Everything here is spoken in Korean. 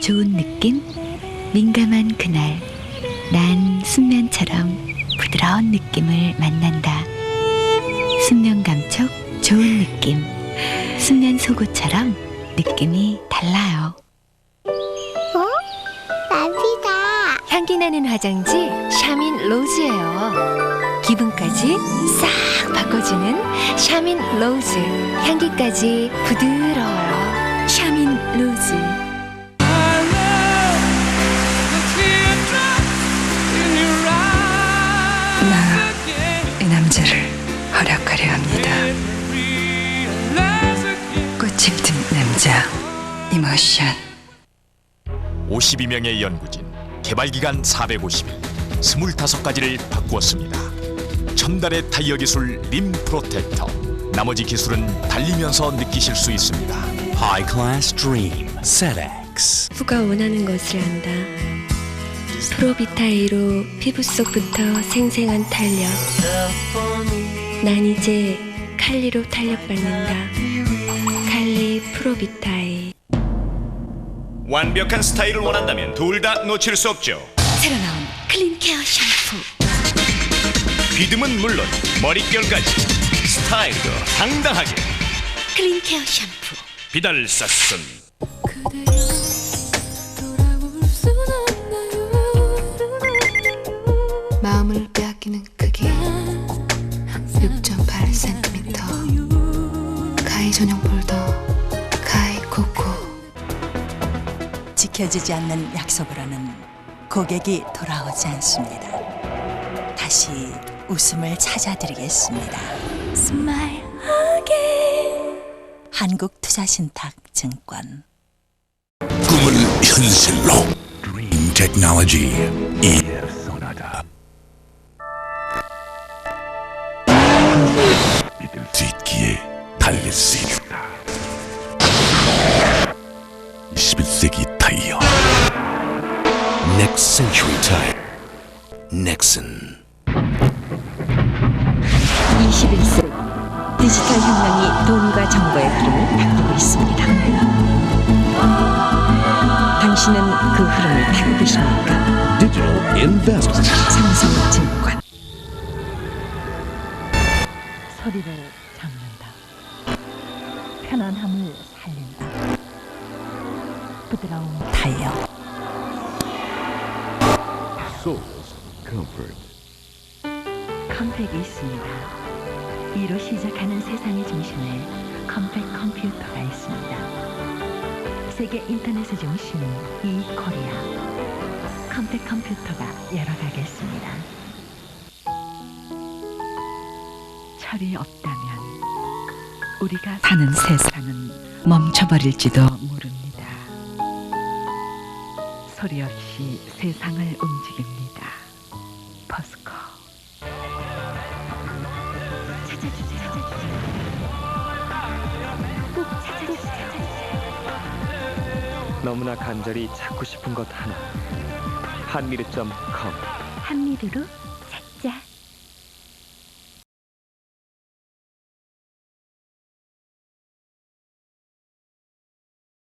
좋은 느낌? 민감한 그날 난 순면처럼 부드러운 느낌을 만난다. 순면 감촉 좋은 느낌. 순면 속옷처럼 느낌이 달라요. 나비다. 향기 나는 화장지 샤민 로즈예요. 기분까지 싹 바꿔주는 샤민 로즈. 향기까지 부드러워요. 샤민 로즈. 든 남자 이모션 52명의 연구진, 개발기간 450일, 25가지를 바꾸었습니다. 첨단의 타이어 기술 림 프로텍터. 나머지 기술은 달리면서 느끼실 수 있습니다. High Class Dream ZX. 피부가 원하는 것을 안다. 프로비타이로 피부 속부터 생생한 탄력. 난 이제 칼리로 탄력받는다. 칼리 프로비타이. 완벽한 스타일을 원한다면 둘 다 놓칠 수 없죠. 새로 나온 클린 케어 샴푸. 비듬은 물론 머릿결까지 스타일도 당당하게 클린 케어 샴푸. 비달 쌌슨 마음을 빼앗기는 크기 6.8cm 가위 전용 폴더 지켜지지 않는 약속을 하는 고객이 돌아오지 않습니다. 다시 웃음을 찾아드리겠습니다. 스마일하게. 한국투자신탁증권. 꿈을 현실로. Dream Technology. EF Sonata 믿을 수 있기에 달릴 수 있다. 21세기 타이어 Next Century Tire. 넥슨 21세기 디지털 혁명이 돈과 정보의 흐름을 바꾸고 있습니다. 당신은 그 흐름을 타고 계십니까? Digital Investment. 삼성증권 소리를 잡는다. 편안함을 살린다. 부드러운 타 Soul's Comfort. 컴팩이 있습니다. 이로 시작하는 세상의 중심에 컴팩 컴퓨터가 있습니다. 세계 인터넷의 중심 이 코리아 컴팩 컴퓨터가 열어가겠습니다. 철이 없다면 우리가 사는 세상은 멈춰버릴지도 모릅니다. 소리 없이 세상을 움직입니다. 버스커 찾아주세요. 꼭 찾아주세요. 너무나 간절히 찾고 싶은 것 하나. 한미르.com 한미르로